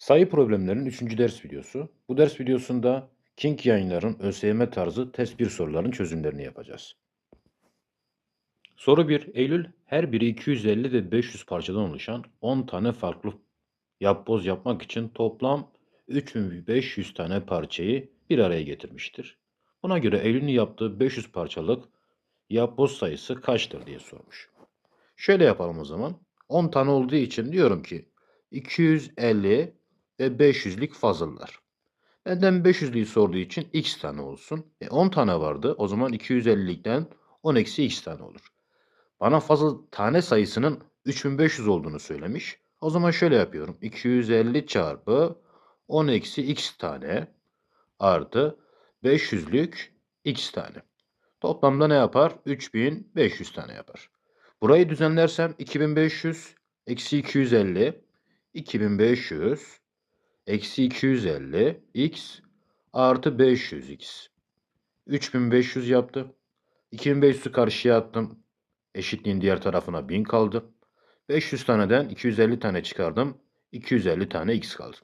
Sayı problemlerinin 3. ders videosu. Bu ders videosunda King yayınların ÖSYM tarzı test 1 soruların çözümlerini yapacağız. Soru 1. Eylül her biri 250 ve 500 parçadan oluşan 10 tane farklı yapboz yapmak için toplam 3500 tane parçayı bir araya getirmiştir. Buna göre Eylül'ün yaptığı 500 parçalık yapboz sayısı kaçtır diye sormuş. Şöyle yapalım o zaman. 10 tane olduğu için diyorum ki 250 ve 500'lük fazlalar. Benden 500'lüğü sorduğu için x tane olsun. E 10 tane vardı. O zaman 250'likten 10 eksi x tane olur. Bana fazla tane sayısının 3500 olduğunu söylemiş. O zaman şöyle yapıyorum. 250 çarpı 10 eksi x tane artı 500'lük x tane. Toplamda ne yapar? 3500 tane yapar. Burayı düzenlersem 2500 eksi 250 2500 eksi 250 x artı 500 x. 3500 yaptı. 2500'ü karşıya attım. Eşitliğin diğer tarafına 1000 kaldı. 500 taneden 250 tane çıkardım. 250 tane x kaldı.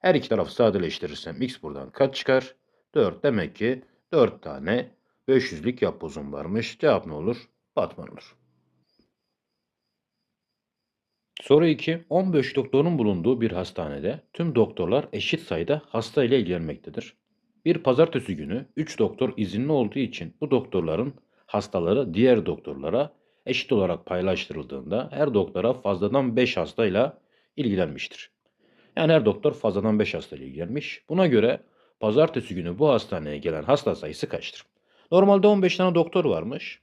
Her iki tarafı sadeleştirirsem x buradan kaç çıkar? 4. Demek ki 4 tane 500'lük yapbozum varmış. Cevap ne olur? Batman olur. Soru 2. 15 doktorun bulunduğu bir hastanede tüm doktorlar eşit sayıda hasta ile ilgilenmektedir. Bir pazartesi günü 3 doktor izinli olduğu için bu doktorların hastaları diğer doktorlara eşit olarak paylaştırıldığında her doktora fazladan 5 hastayla ilgilenmiştir. Yani her doktor fazladan 5 hastayla ilgilenmiş. Buna göre pazartesi günü bu hastaneye gelen hasta sayısı kaçtır? Normalde 15 tane doktor varmış.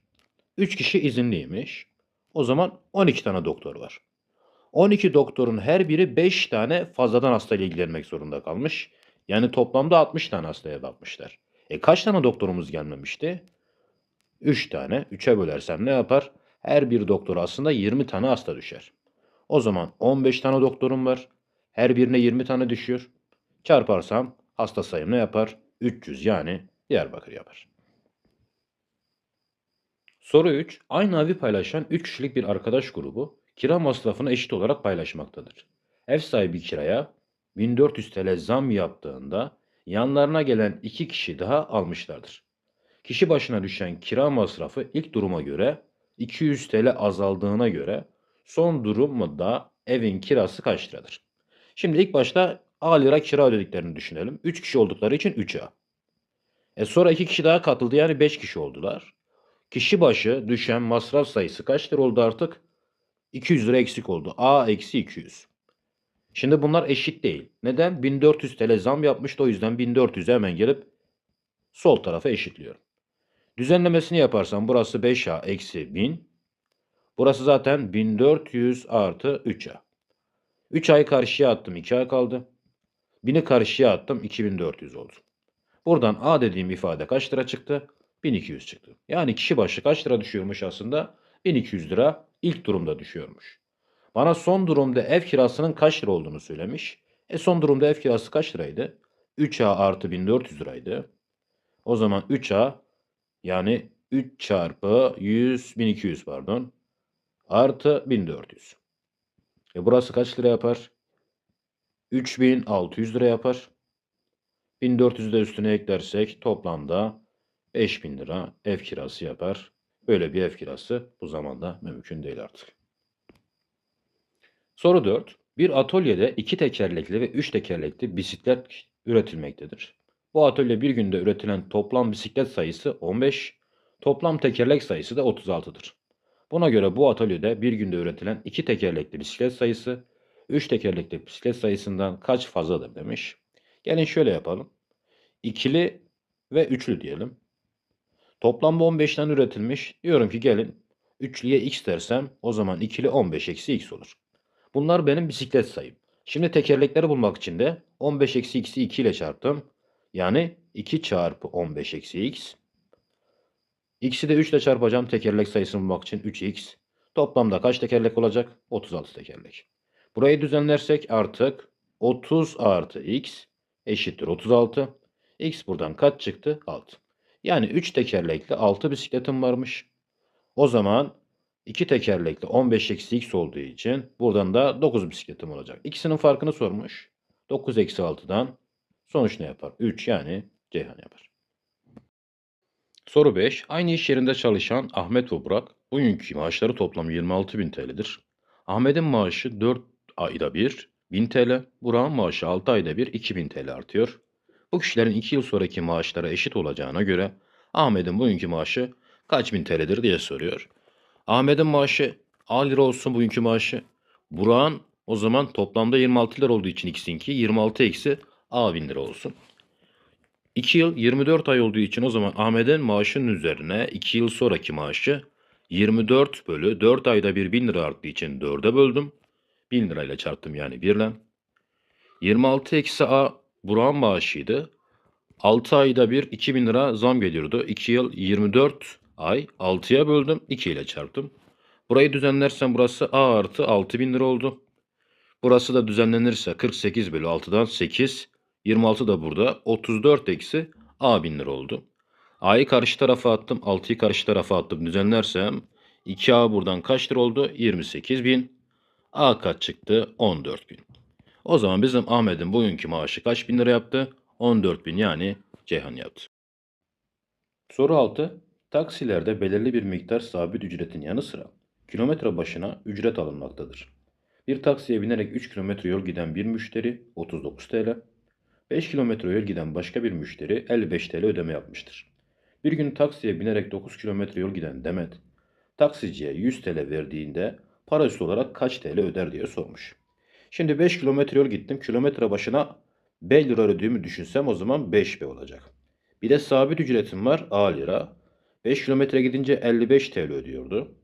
3 kişi izinliymiş. O zaman 12 tane doktor var. 12 doktorun her biri 5 tane fazladan hastayla ilgilenmek zorunda kalmış. Yani toplamda 60 tane hastaya bakmışlar. E kaç tane doktorumuz gelmemişti? 3 tane. 3'e bölersem ne yapar? Her bir doktor aslında 20 tane hasta düşer. O zaman 15 tane doktorum var. Her birine 20 tane düşüyor. Çarparsam hasta sayım ne yapar? 300 yani Diyarbakır yapar. Soru 3. Aynı evi paylaşan 3 kişilik bir arkadaş grubu kira masrafını eşit olarak paylaşmaktadır. Ev sahibi kiraya 1400 TL zam yaptığında yanlarına gelen 2 kişi daha almışlardır. Kişi başına düşen kira masrafı ilk duruma göre 200 TL azaldığına göre son durumda evin kirası kaç liradır? Şimdi ilk başta A lira kira ödediklerini düşünelim. 3 kişi oldukları için 3A. E sonra 2 kişi daha katıldı yani 5 kişi oldular. Kişi başı düşen masraf sayısı kaç lira oldu artık? 200 lira eksik oldu. A eksi 200. Şimdi bunlar eşit değil. Neden? 1400 TL zam yapmıştı o yüzden 1400'e hemen gelip sol tarafa eşitliyorum. Düzenlemesini yaparsam burası 5A eksi 1000. Burası zaten 1400 artı 3A. 3 ay karşıya attım 2 ay kaldı. 1000'i karşıya attım 2400 oldu. Buradan A dediğim ifade kaç lira çıktı? 1200 çıktı. Yani kişi başı kaç lira düşüyormuş aslında? 1200 lira ilk durumda düşüyormuş. Bana son durumda ev kirasının kaç lira olduğunu söylemiş. E son durumda ev kirası kaç liraydı? 3A artı 1400 liraydı. O zaman 3A yani 3 çarpı 100 1200 pardon artı 1400. E burası kaç lira yapar? 3600 lira yapar. 1400'ü de üstüne eklersek toplamda 5000 lira ev kirası yapar. Böyle bir ev kirası bu zamanda mümkün değil artık. Soru 4. Bir atölyede iki tekerlekli ve üç tekerlekli bisiklet üretilmektedir. Bu atölye bir günde üretilen toplam bisiklet sayısı 15, toplam tekerlek sayısı da 36'dır. Buna göre bu atölyede bir günde üretilen iki tekerlekli bisiklet sayısı, üç tekerlekli bisiklet sayısından kaç fazladır demiş. Gelin şöyle yapalım. İkili ve üçlü diyelim. Toplamda 15 tane üretilmiş. Diyorum ki gelin üçlüye x dersem o zaman ikili 15 eksi x olur. Bunlar benim bisiklet sayım. Şimdi tekerlekleri bulmak için de 15 eksi x'i 2 ile çarptım. Yani 2 çarpı 15 eksi x. X'i de 3 ile çarpacağım tekerlek sayısını bulmak için 3x. Toplamda kaç tekerlek olacak? 36 tekerlek. Burayı düzenlersek artık 30 artı x eşittir 36. x buradan kaç çıktı? 6. Yani 3 tekerlekli 6 bisikletim varmış. O zaman 2 tekerlekli 15 eksi x olduğu için buradan da 9 bisikletim olacak. İkisinin farkını sormuş. 9 eksi 6'dan sonuç ne yapar? 3 yani Ceyhan yapar. Soru 5. Aynı iş yerinde çalışan Ahmet ve Burak bugünkü maaşları toplam 26.000 TL'dir. Ahmet'in maaşı 4 ayda bir 1000 TL, Burak'ın maaşı 6 ayda bir 2000 TL artıyor. Bu kişilerin 2 yıl sonraki maaşları eşit olacağına göre Ahmet'in bugünkü maaşı kaç bin TL'dir diye soruyor. Ahmet'in maaşı A lira olsun bugünkü maaşı. Burak'ın o zaman toplamda 26 lira olduğu için x'inki 26 eksi A bin lira olsun. 2 yıl 24 ay olduğu için o zaman Ahmet'in maaşının üzerine 2 yıl sonraki maaşı 24 bölü 4 ayda bir 1000 lira arttığı için 4'e böldüm. 1000 lirayla çarptım yani 1 ile. 26 eksi A Burak'ın maaşıydı. 6 ayda bir 2000 lira zam geliyordu. 2 yıl 24 ay 6'ya böldüm 2 ile çarptım. Burayı düzenlersem burası A artı 6000 lira oldu. Burası da düzenlenirse 48 bölü 6'dan 8. 26 da burada. 34 eksi A 1000 lira oldu. A'yı karşı tarafa attım. 6'yı karşı tarafa attım. Düzenlersem 2A buradan kaç lira oldu? 28 bin. A kaç çıktı? 14 bin. O zaman bizim Ahmet'in bugünkü maaşı kaç bin lira yaptı? 14 bin yani Ceyhan yaptı. Soru 6. Taksilerde belirli bir miktar sabit ücretin yanı sıra kilometre başına ücret alınmaktadır. Bir taksiye binerek 3 kilometre yol giden bir müşteri 39 TL, 5 kilometre yol giden başka bir müşteri 55 TL ödeme yapmıştır. Bir gün taksiye binerek 9 kilometre yol giden Demet, taksiciye 100 TL verdiğinde parası olarak kaç TL öder diye sormuş. Şimdi 5 kilometre yol gittim. Kilometre başına B lira ödediğimi düşünsem o zaman 5B olacak. Bir de sabit ücretim var A lira. 5 kilometre gidince 55 TL ödüyordu.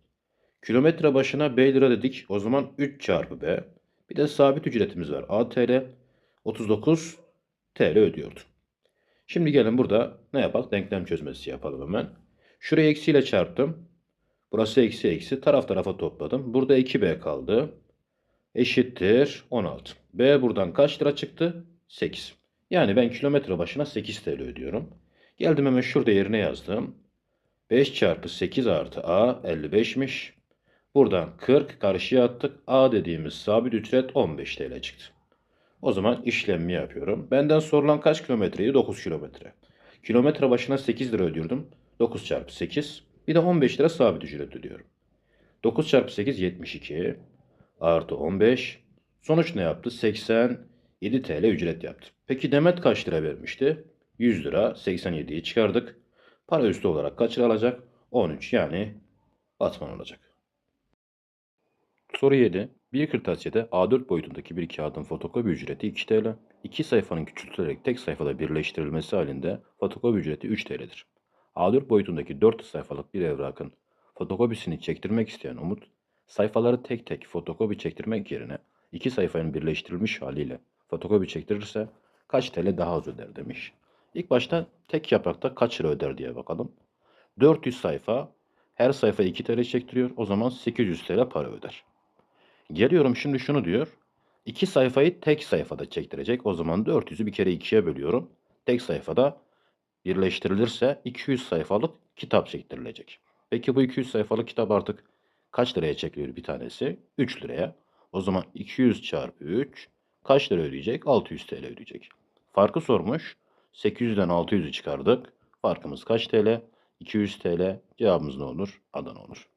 Kilometre başına B lira dedik. O zaman 3 çarpı B. Bir de sabit ücretimiz var. A TL 39 TL ödüyordu. Şimdi gelin burada ne yapalım? Denklem çözmesi yapalım hemen. Şurayı eksiyle çarptım. Burası eksi eksi. Taraf tarafa topladım. Burada 2B kaldı. Eşittir 16. B buradan kaç lira çıktı? 8. Yani ben kilometre başına 8 TL ödüyorum. Geldim hemen şurada yerine yazdım. 5 çarpı 8 artı A 55'miş. Buradan 40 karşıya attık. A dediğimiz sabit ücret 15 TL çıktı. O zaman işlemimi yapıyorum. Benden sorulan kaç kilometreydi? 9 kilometre. Kilometre başına 8 lira ödüyordum. 9 çarpı 8. Bir de 15 lira sabit ücret ödüyorum. 9 çarpı 8 72 artı 15. Sonuç ne yaptı? 87 TL ücret yaptı. Peki Demet kaç lira vermişti? 100 lira 87'yi çıkardık. Para üstü olarak kaç lira alacak? 13 yani Batman olacak. Soru 7. Bir kırtasiyede A4 boyutundaki bir kağıdın fotokopi ücreti 2 TL. İki sayfanın küçültülerek tek sayfada birleştirilmesi halinde fotokopi ücreti 3 TL'dir. A4 boyutundaki 4 sayfalık bir evrakın fotokopisini çektirmek isteyen Umut, sayfaları tek tek fotokopi çektirmek yerine iki sayfanın birleştirilmiş haliyle fotokopi çektirirse kaç TL daha az öder demiş. İlk başta tek yaprakta kaç lira öder diye bakalım. 400 sayfa, her sayfa 2 TL çektiriyor. O zaman 800 TL para öder. Geliyorum şimdi şunu diyor. İki sayfayı tek sayfada çektirecek. O zaman 400'ü bir kere ikiye bölüyorum. Tek sayfada birleştirilirse 200 sayfalık kitap çektirilecek. Peki bu 200 sayfalık kitap artık kaç liraya çekiliyor bir tanesi? 3 liraya. O zaman 200 çarpı 3 kaç lira ödeyecek? 600 TL ödeyecek. Farkı sormuş. 800'den 600'ü çıkardık. Farkımız kaç TL? 200 TL. Cevabımız ne olur? Adana olur.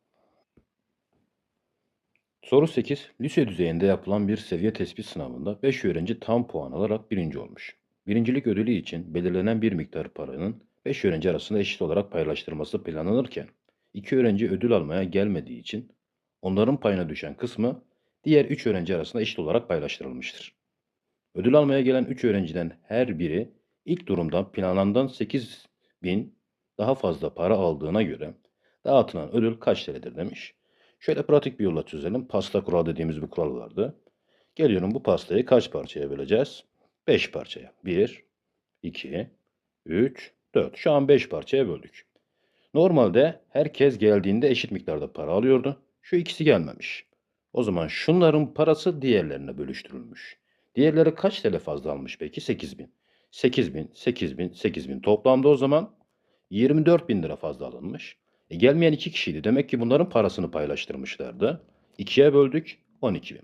Soru 8. Lise düzeyinde yapılan bir seviye tespit sınavında 5 öğrenci tam puan alarak birinci olmuş. Birincilik ödülü için belirlenen bir miktar paranın 5 öğrenci arasında eşit olarak paylaştırılması planlanırken 2 öğrenci ödül almaya gelmediği için onların payına düşen kısmı diğer 3 öğrenci arasında eşit olarak paylaştırılmıştır. Ödül almaya gelen 3 öğrenciden her biri ilk durumda planlanan 8 bin daha fazla para aldığına göre dağıtılan ödül kaç TL'dir demiş. Şöyle pratik bir yolla çözelim. Pasta kuralı dediğimiz bir kural vardı. Geliyorum bu pastayı kaç parçaya böleceğiz? 5 parçaya. 1, 2, 3, 4. Şu an 5 parçaya böldük. Normalde herkes geldiğinde eşit miktarda para alıyordu. Şu ikisi gelmemiş. O zaman şunların parası diğerlerine bölüştürülmüş. Diğerleri kaç TL fazla almış peki? 8 bin. 8 bin, 8 bin, 8 bin. Toplamda o zaman 24 bin lira fazla alınmış. E gelmeyen iki kişiydi. Demek ki bunların parasını paylaştırmışlardı. İkiye böldük 12 bin.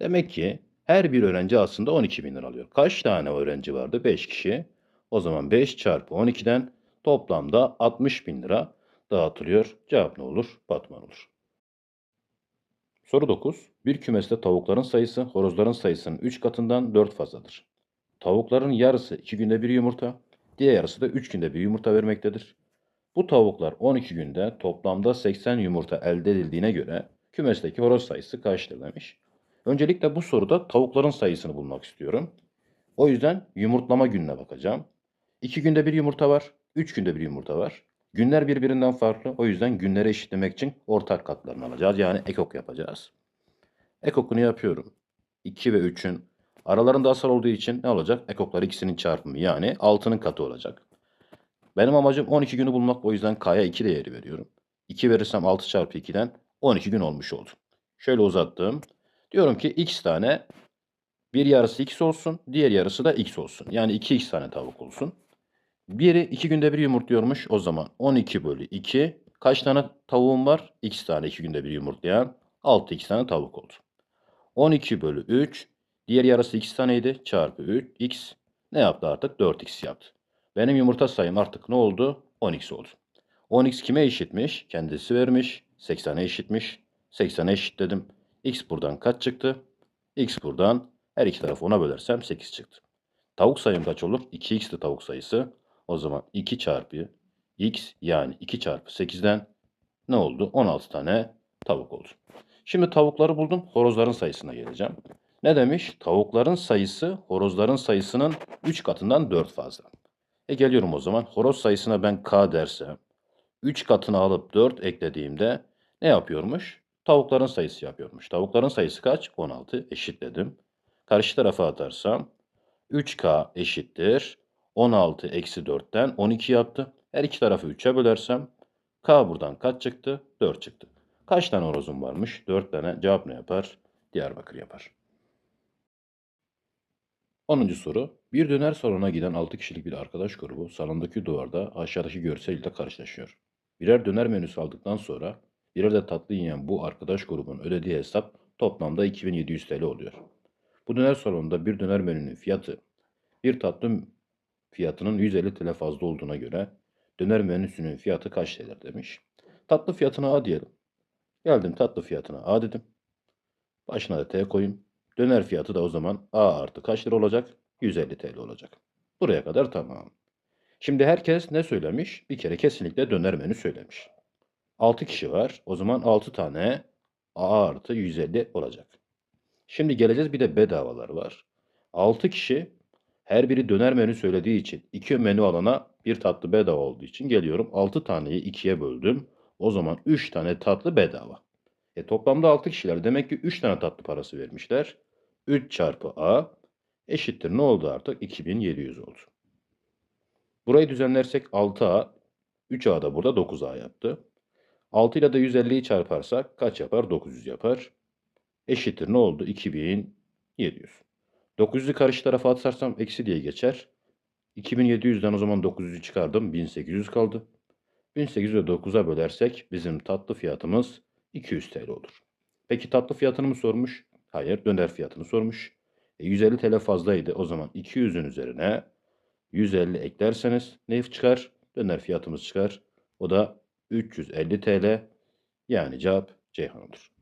Demek ki Her bir öğrenci aslında 12 bin lira alıyor. Kaç tane öğrenci vardı? 5 kişi. O zaman 5 çarpı 12'den toplamda 60 bin lira dağıtılıyor. Cevap ne olur? Batman olur. Soru 9. Bir kümeste tavukların sayısı horozların sayısının 3 katından 4 fazladır. Tavukların yarısı 2 günde bir yumurta, diğer yarısı da 3 günde bir yumurta vermektedir. Bu tavuklar 12 günde toplamda 80 yumurta elde edildiğine göre kümesteki horoz sayısı kaçtır demiş. Öncelikle bu soruda tavukların sayısını bulmak istiyorum. O yüzden yumurtlama gününe bakacağım. 2 günde bir yumurta var, 3 günde bir yumurta var. Günler birbirinden farklı. O yüzden günleri eşitlemek için ortak katlarını alacağız. Yani ekok yapacağız. Ekokunu yapıyorum. 2 ve 3'ün aralarında asal olduğu için ne olacak? Ekoklar ikisinin çarpımı yani 6'nın katı olacak. Benim amacım 12 günü bulmak. O yüzden K'ya 2 değeri veriyorum. 2 verirsem 6 çarpı 2'den 12 gün olmuş oldu. Şöyle uzattım. Diyorum ki x tane bir yarısı x olsun, diğer yarısı da x olsun. Yani 2x tane tavuk olsun. Biri 2 günde bir yumurtluyormuş. O zaman 12 bölü 2. Kaç tane tavuğum var? X tane 2 günde bir yumurtlayan. 6 x tane tavuk oldu. 12 bölü 3. Diğer yarısı x taneydi. Çarpı 3. X ne yaptı artık? 4x yaptı. Benim yumurta sayım artık ne oldu? 10x oldu. 10x kime eşitmiş? Kendisi vermiş. 80'e eşitmiş. 80'e eşitledim. X buradan kaç çıktı? X buradan her iki tarafı 10'a bölersem 8 çıktı. Tavuk sayım kaç olur? 2x'ti tavuk sayısı. O zaman 2 çarpı x yani 2 çarpı 8'den ne oldu? 16 tane tavuk oldu. Şimdi tavukları buldum. Horozların sayısına geleceğim. Ne demiş? Tavukların sayısı horozların sayısının 3 katından 4 fazla. E geliyorum o zaman. Horoz sayısına ben k dersem 3 katını alıp 4 eklediğimde ne yapıyormuş? Tavukların sayısı yapıyormuş. Tavukların sayısı kaç? 16 eşitledim. Karşı tarafa atarsam 3k eşittir. 16 eksi 4'ten 12 yaptı. Her iki tarafı 3'e bölersem k buradan kaç çıktı? 4 çıktı. Kaç tane horozum varmış? 4 tane. Cevap ne yapar? Diyarbakır yapar. 10. soru. Bir döner salona giden 6 kişilik bir arkadaş grubu salondaki duvarda aşağıdaki görsel ile karşılaşıyor. Birer döner menüsü aldıktan sonra birer de tatlı yiyen bu arkadaş grubun ödediği hesap toplamda 2700 TL oluyor. Bu döner salonunda bir döner menünün fiyatı bir tatlı fiyatının 150 TL fazla olduğuna göre döner menüsünün fiyatı kaç TL'dir demiş. Tatlı fiyatına A diyelim. Geldim tatlı fiyatına A dedim. Başına da T koyayım. Döner fiyatı da o zaman A artı kaç lira olacak? 150 TL olacak. Buraya kadar tamam. Şimdi herkes ne söylemiş? Bir kere kesinlikle döner menü söylemiş. 6 kişi var. O zaman 6 tane A artı 150 olacak. Şimdi geleceğiz bir de bedavalar var. 6 kişi her biri döner menü söylediği için iki menü alana bir tatlı bedava olduğu için geliyorum. 6 taneyi ikiye böldüm. O zaman 3 tane tatlı bedava. E toplamda 6 kişiler demek ki 3 tane tatlı parası vermişler. 3 çarpı A eşittir ne oldu artık? 2700 oldu. Burayı düzenlersek 6A, 3A da burada 9A yaptı. 6 ile de 150'yi çarparsak kaç yapar? 900 yapar. Eşittir ne oldu? 2700. 900'ü karşı tarafa atarsam eksi diye geçer. 2700'den o zaman 900'ü çıkardım. 1800 kaldı. 1800'ü 9'a bölersek bizim tatlı fiyatımız 200 TL olur. Peki tatlı fiyatını mı sormuş? Hayır döner fiyatını sormuş. E, 150 TL fazlaydı. O zaman 200'ün üzerine 150 eklerseniz ne çıkar? Döner fiyatımız çıkar. O da 350 TL. Yani cevap Ceyhan olur.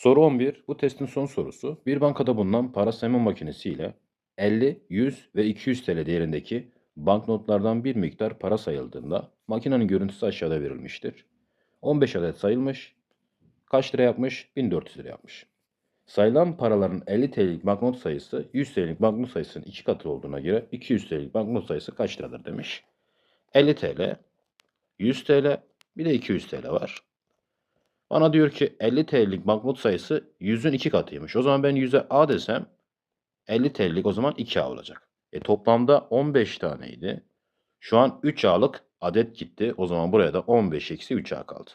Soru 11. Bu testin son sorusu. Bir bankada bulunan para sayma makinesi ile 50, 100 ve 200 TL değerindeki banknotlardan bir miktar para sayıldığında makinenin görüntüsü aşağıda verilmiştir. 15 adet sayılmış. Kaç lira yapmış? 1400 lira yapmış. Sayılan paraların 50 TL'lik banknot sayısı 100 TL'lik banknot sayısının iki katı olduğuna göre 200 TL'lik banknot sayısı kaç liradır demiş. 50 TL, 100 TL, bir de 200 TL var. Bana diyor ki 50 TL'lik banknot sayısı 100'ün iki katıymış. O zaman ben 100'e A desem 50 TL'lik o zaman 2A olacak. E toplamda 15 taneydi. Şu an 3A'lık adet gitti. O zaman buraya da 15 eksi 3A kaldı.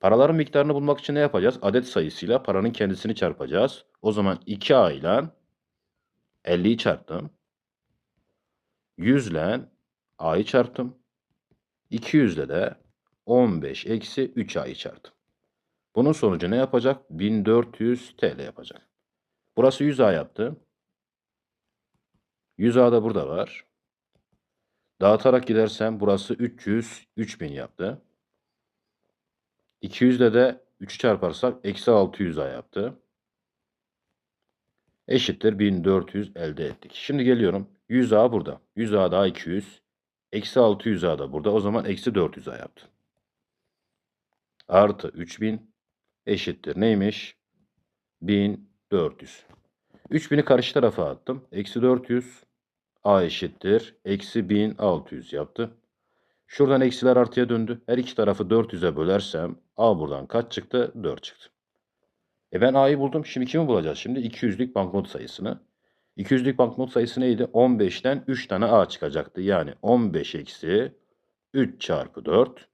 Paraların miktarını bulmak için ne yapacağız? Adet sayısıyla paranın kendisini çarpacağız. O zaman 2A ile 50'yi çarptım. 100 ile A'yı çarptım. 200 ile de 15 eksi 3A'yı çarptım. Bunun sonucu ne yapacak? 1400 TL yapacak. Burası 100A yaptı. 100A da burada var. Dağıtarak gidersem burası 300, 3000 yaptı. 200'de de 3'ü çarparsak eksi 600A yaptı. Eşittir 1400 elde ettik. Şimdi geliyorum. 100A burada. 100A daha 200. Eksi 600A da burada. O zaman eksi 400A yaptı. Artı 3000 eşittir neymiş? 1400. 3000'i karşı tarafa attım. Eksi 400 A eşittir. Eksi 1600 yaptı. Şuradan eksiler artıya döndü. Her iki tarafı 400'e bölersem A buradan kaç çıktı? 4 çıktı. E ben A'yı buldum. Şimdi kimi bulacağız? Şimdi 200'lük banknot sayısını. 200'lük banknot sayısı neydi? 15'ten 3 tane A çıkacaktı. Yani 15 eksi 3 çarpı 4.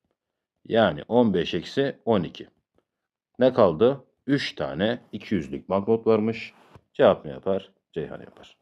Yani 15 eksi 12. Ne kaldı? 3 tane 200'lük banknot varmış. Cevap ne yapar? Ceyhan yapar.